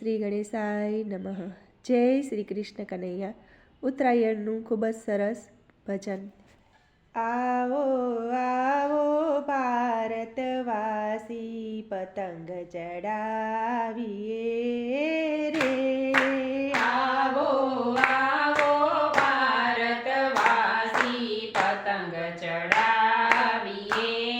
શ્રી ગણેશાય નમઃ. જય શ્રી કૃષ્ણ કનૈયા. ઉત્તરાયણનું ખૂબ જ સરસ ભજન. આવો આવો ભારતવાસી પતંગ ચડાવીએ રે. આવો આવો ભારતવાસી પતંગ ચડાવીએ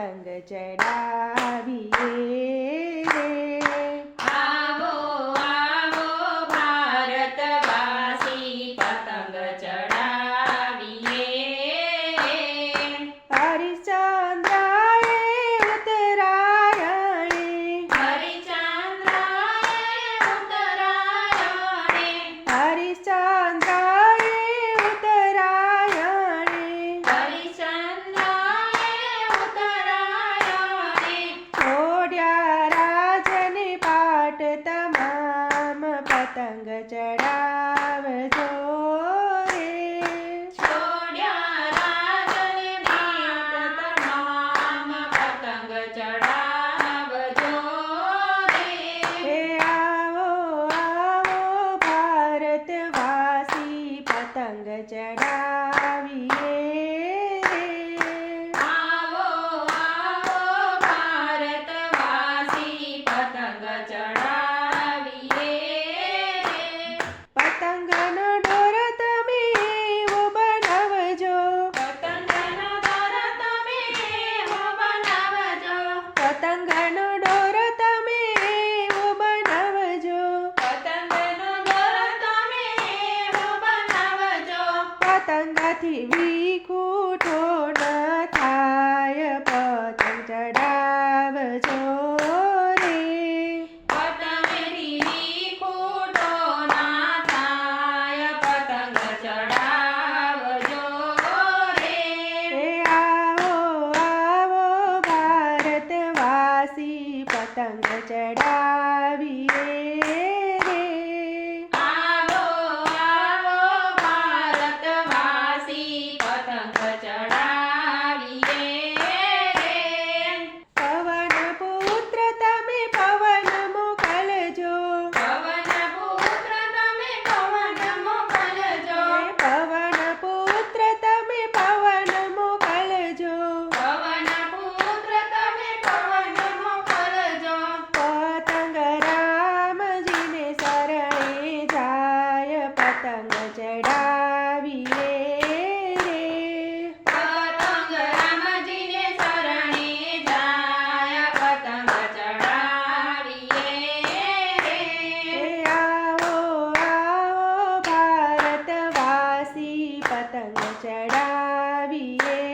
પતંગ ચડાવીએ. મારાથી વિખૂટો ન થાય પતંગ ચડાવજો રે. આવો આવો ભારતવાસી પતંગ ચડાવ પતંગ ચડાવીએ.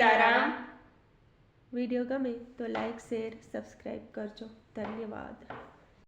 સીતારામ વીડિયો ગમે તો લાઈક શેર સબસ્ક્રાઈબ કરજો. ધન્યવાદ.